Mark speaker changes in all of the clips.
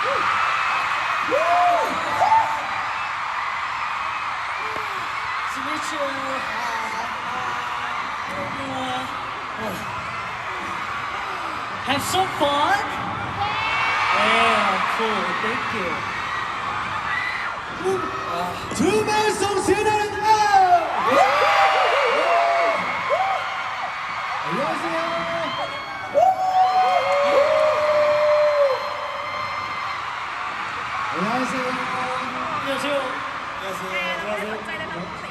Speaker 1: To meet you. Have some fun. Yeah, cool. Thank you.
Speaker 2: ถือ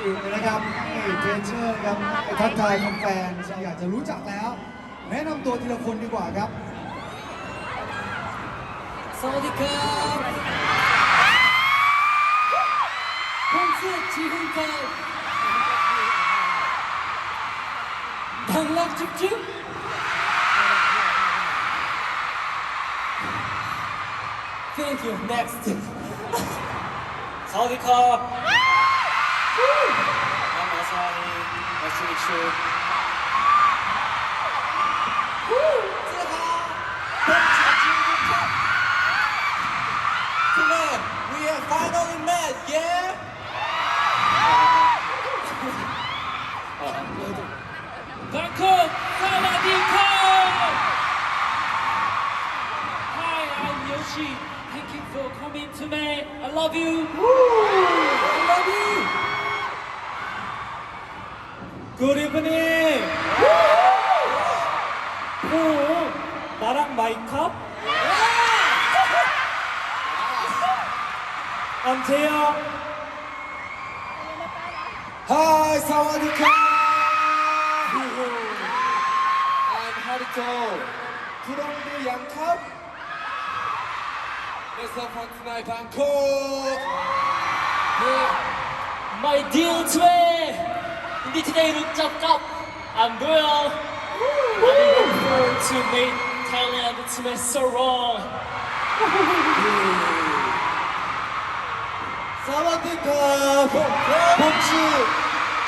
Speaker 2: อีกนะครับให้เจนเชอร์ครับให้ทักทายแฟนๆอยากจะรู้จักแล้ว แนะนำตัวทีละคนดีกว่าครับ
Speaker 1: สวัสดีครับคผมชื่อจีฮุนเกาดังลักจุ๊บจุ๊บเ Thank you next สวัสดีครับ Meet we have finally met, yeah? Bangkok! Hi, I'm Yoshi. Thank you for coming to me. I love you. I love you. Good evening. 오, 나랑 마이캅? 안재요
Speaker 2: Hi, Sawadika!
Speaker 1: I'm
Speaker 2: Harito from the Yangkap.
Speaker 1: Let's have fun tonight, Bangkok! My dear twin. Hindi today look up up. I'm Doyle. I'm looking forward to meet Thailand to my sorrow.
Speaker 2: สวัสดีครับผมชื่อ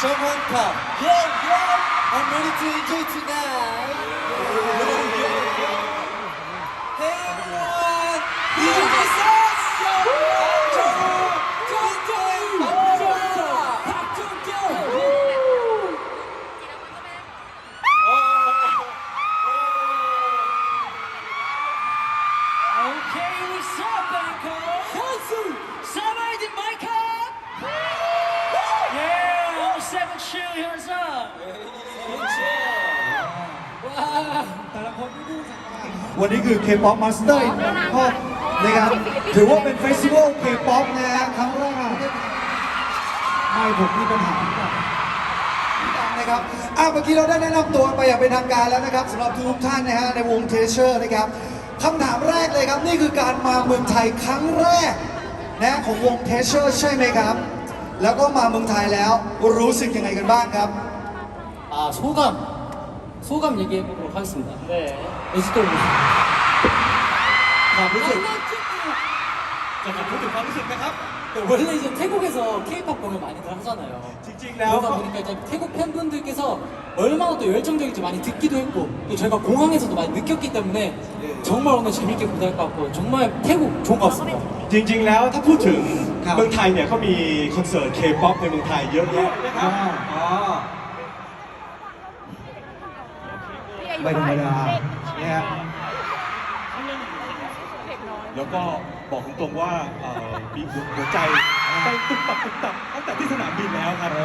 Speaker 2: จอมฮันครับ Yeah yeah I'm ready to enjoy tonight
Speaker 1: Hey Wow.
Speaker 2: วันนี้คือ K-POP Master in Bangkok นะครับ ถือว่าเป็นเฟสติวัล K-POP นะฮะครั้งแรกไม่ผมมีปัญหาหรือเปล่านะครับอ่ะเมื่อกี้เราได้แนะนำตัวไปอย่างเป็นทางการแล้วนะครับสำหรับทุกท่านนะฮะในวงเทเชอร์นะครับคำถามแรกเลยครับ นี่คือการมาเมืองไทยครั้งแรกนะของวงเทเชอร์ใช่ไหมครับ แล้วก็มาเมืองไทยแล้วรู้สึกยังไงกันบ้างครับ
Speaker 3: 아 소감 소감 얘기해 보도록 하겠습니다.
Speaker 1: 네.
Speaker 3: 에스토
Speaker 2: ความรู้สึก
Speaker 4: จะพูดถึงความรู้สึกนะครับ
Speaker 3: 원래 이제 태국에서 K-pop 공연 많이들 하잖아요.
Speaker 4: จริงๆ แล้ว
Speaker 3: 그러다 보니까 이제 태국 팬분들께서 얼마나 또 열정적인지 많이 듣기도 했고 또 저희가 공항에서도 많이 느꼈기 때문에 정말 오늘 재밌게 무대할 것 같고 정말 태국 좋은 것 같습니다.
Speaker 4: จริง ๆ แล้วถ้าพูดถึง
Speaker 2: ครับ
Speaker 4: เมืองไทยเนี่ยเขามีคอนเสิร์ต K-POP ในเมืองไทยเยอะแยะนะครับ
Speaker 2: อ่า
Speaker 4: อ๋
Speaker 2: ไม่ธรรมดาเนี่ยฮะ
Speaker 4: แล้วก็บอกตรงๆว่าเอ่อมีหัวใจเต้นตุ๊บตับตุ๊บตับตั้งแต่ที่สนามบินแล้วครับ
Speaker 2: เอ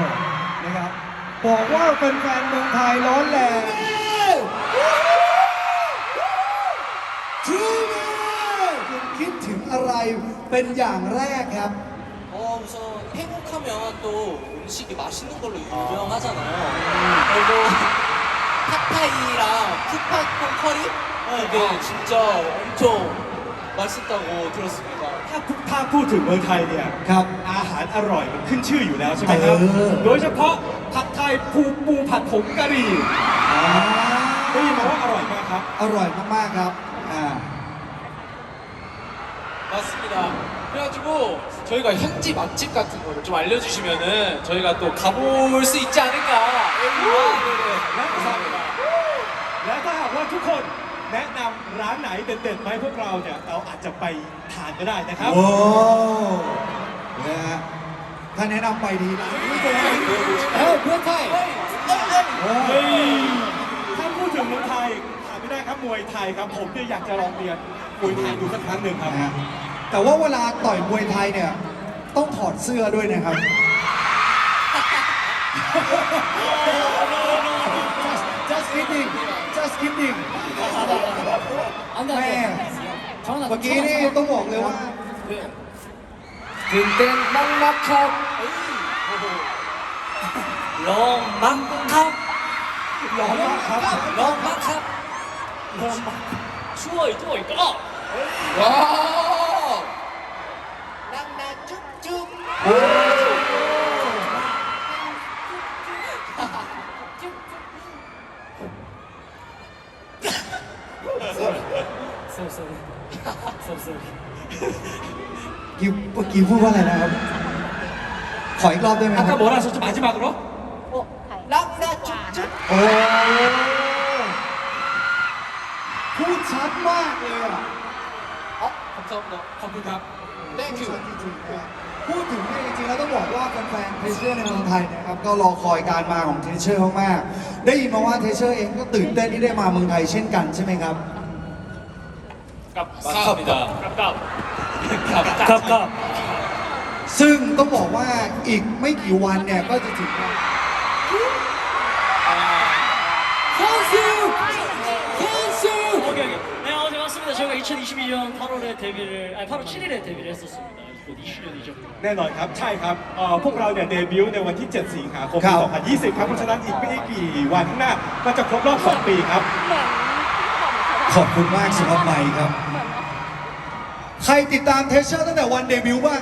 Speaker 2: อนะครับ บอกว่าเป็นแฟนเมืองไทยร้อนแรงทูเมคุณคิดถึงอะไรเป็นอย่างแรกครับ
Speaker 3: 어 우선 태국하면 또 음식이 맛있는 걸로 유명하잖아요. 그리고 팟타이랑 푸팟콩 커리 이게 진짜 엄청 맛있다고 들었습니다.
Speaker 4: ถ้าถ้าพูดถึงเมืองไทยเนี่ย
Speaker 2: ครับ
Speaker 4: อาหารอร่อยมันขึ้นชื่ออยู่แล้วใช่ไหมครับ
Speaker 2: เออ
Speaker 4: โดยเฉพาะผัดไทยปูปูผัดผงกะหรี่
Speaker 2: อ่า
Speaker 4: ได้ยินมาว่าอร่อยมากครับ
Speaker 2: อร่อยมากๆครับอ่า
Speaker 5: 맞습니다. 그래가지고 저희가 현지 맛집 같은 거를 좀 알려주시면은 저희가 또 가볼 수 있지 않을까. 아, 네네. 감사합니다.
Speaker 4: และถ้าหากว่า ทุกคนแนะนำร้านไหนเด็ดๆไหมพวกเราเนี่ยเราอาจจะไปทานก็ได้นะครับ
Speaker 2: โอ้นะฮะถ้าแนะนำไปดีร้านนี้ก็ได้
Speaker 3: เอ้าเพื่อนไทย
Speaker 2: เฮ้ย
Speaker 4: ถ้าพูดถึงเมืองไทยขาดไม่ได้ครับมวยไทยครับ ผมเนี่ยอยากจะลองเรียนมวยไทยดูสักครั้งหนึ่งครับ
Speaker 2: นะฮะแต่ว่าเวลาต่อยมวยไทยเนี่ย ต้องถอดเสื้อด้วยนะครับ just just kidding just kidding
Speaker 3: ดับ
Speaker 2: แม่
Speaker 3: 정한
Speaker 2: เมื่อกี้นี่ต้องบอกเลยว่า
Speaker 3: ตื่นเต้นมางมักครับลองมากครับ
Speaker 2: ลองมากครับ
Speaker 3: ลองมากครับ
Speaker 1: ลองมากช่
Speaker 3: วยด้วยก็ว้าว
Speaker 2: นั่ง
Speaker 3: นั่งจุ๊บจุ๊บ 쏘리 쏘리
Speaker 2: กี้เมื่อกี้พูดว่าอะไรนะครับ ขออีกรอบได้ไหมค
Speaker 3: 아까
Speaker 2: รับ
Speaker 3: 뭐라 하셨죠 마지막으로?
Speaker 2: โอ้พูดชัดมากเลยอ่ะ
Speaker 3: 어? 감사합니다 감사합니다
Speaker 2: พูดชัดจริงๆนะพูดถึงเนี่ยจริงๆแล้วต้องบอกว่าแฟนๆเทเชอร์ในเมืองไทยเนะครับก็รอคอยการมาของเทเชอร์มากๆได้ยินมาว่าเทเชอร์เองก็ตื่นเต้นที่ได้มาเมืองไทยเช่นกันใช่ไหมครับ
Speaker 1: 깝깝합니다 깝깝
Speaker 3: 갑갑
Speaker 2: ซึ่งต้องบอกว่าอีกไม่กี่วันเนี่ยก็จะถึง
Speaker 3: 현수 현수
Speaker 1: 오케이 오케이 네 어제 맞습니다 저희가 2022년 8월에 데뷔를 아니 8월 7일에 데뷔를 했었습니다 곧 2주년이죠
Speaker 4: แน่นอนครับ ใช่ครับเอ่อพวกเราเนี่ยเดบิวต์ในวันที่ 7 สิงหาคม
Speaker 2: ครั
Speaker 4: ปี
Speaker 2: บ
Speaker 4: 2020 ครับ เพราะฉะนั้นอีกไม่กี่วันข้างหน้าก็จะครบรอบ 2 ปีครับ
Speaker 2: ขอบคุณมากสำหรับไมค์ครับ ใครติดตามเทเชอร์ตั้งแต่วันเดบิวต์บ้าง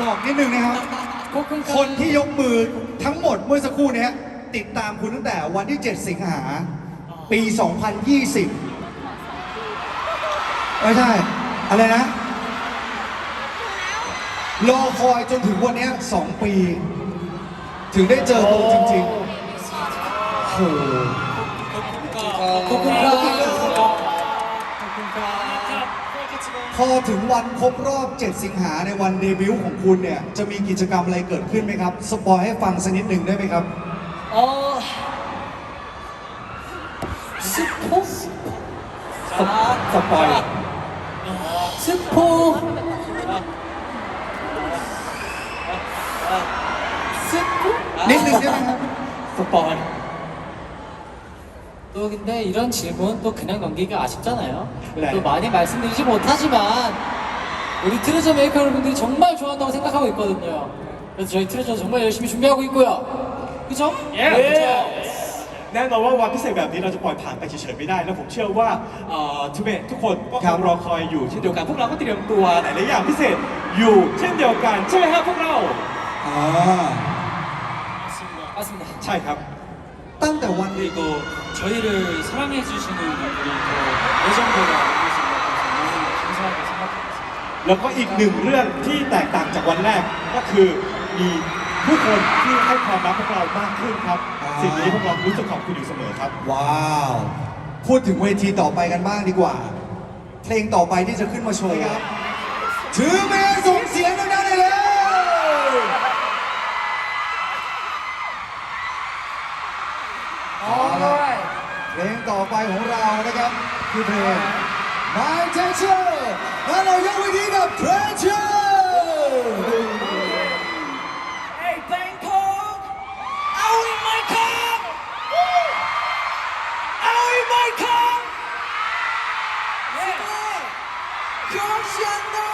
Speaker 2: บอกนิดนึงนะครับคนที่ยกมือทั้งหมดเมื่อสักครู่เนี้ยติดตามคุณตั้งแต่วันที่ 7 สิงหา ปี 2020ไม่ใช่ อะไรนะ รอคอยจนถึงวันเนี้ย2ปี ถึงได้เจอตัวจริงๆโอ้โหขอบคุณครับ พอถึงวันครบรอบ 7 สิงหาในวันเดบิวต์ของคุณเนี่ย จะมีกิจกรรมอะไรเกิดขึ้นไหมครับ สปอยให้ฟังสักนิดหนึ่งได้ไหมครับ
Speaker 3: อ๋อ
Speaker 4: สปอย
Speaker 3: สปอย 스포
Speaker 2: นิดหนึ่งได้ไหมครับ
Speaker 3: 스포 또 근데 이런 질문 또 그냥 넘기기가 아쉽잖아요.
Speaker 4: 네.
Speaker 3: 또 많이 말씀드리지 못하지만 우리 트레저 메이커 여러분들이 정말 좋아한다고 생각하고 있거든요. 그래서 저희 트레저 정말 열심히 준비하고 있고요. 그죠?
Speaker 1: 예.
Speaker 4: แน่นอนว่าวันพิเศษแบบนี้เราจะปล่อยผ่านไปเฉยๆไม่ได้ แล้วผมเชื่อว่าเอ่อทุกเมทุกคนก็
Speaker 2: ครั
Speaker 4: ค
Speaker 2: บ
Speaker 4: งรอคอยอยู่เช่นเดียวกัน พวกเราก็เตรียมตัวหลายๆอย่างพิเศษอยู่เช่นเดียวกัน ใช่ไหมครับพวกเรา
Speaker 2: อ่า
Speaker 1: 맞습니다
Speaker 3: 맞습니다.
Speaker 4: ใช่ครับ
Speaker 2: ตั้งแต่วัน
Speaker 6: 그리고 저희를 사랑해 주시는 분들이 더 애정도가 있는 것 같아서 너무 감사하게 생각하고 있습니다.
Speaker 4: แล้วก็อีกหนึ่งเรื่องที่แตกต่างจากวันแรกก็คือมีผู้คนที่ให้ความรักพวกเรามากขึ้นครับ สิ่งนี้พวกเรารู้สึกขอบคุณอยู่เสมอครับ
Speaker 2: ว้าว พูดถึงเวทีต่อไปกันบ้างดีกว่า เพลงต่อไปที่จะขึ้นมาโชว์ครับ ถือเมย์ส่งเสียงดังๆเลยเลย พลงต่อไปของเรานะครับคือเพลง My Treasure แล้วเรายกไว้ที่กับ Treasure
Speaker 1: ไอ้แบงคอกเอา
Speaker 3: อีกไหมครับ
Speaker 1: เอาอีกไหมครับ
Speaker 3: Gender!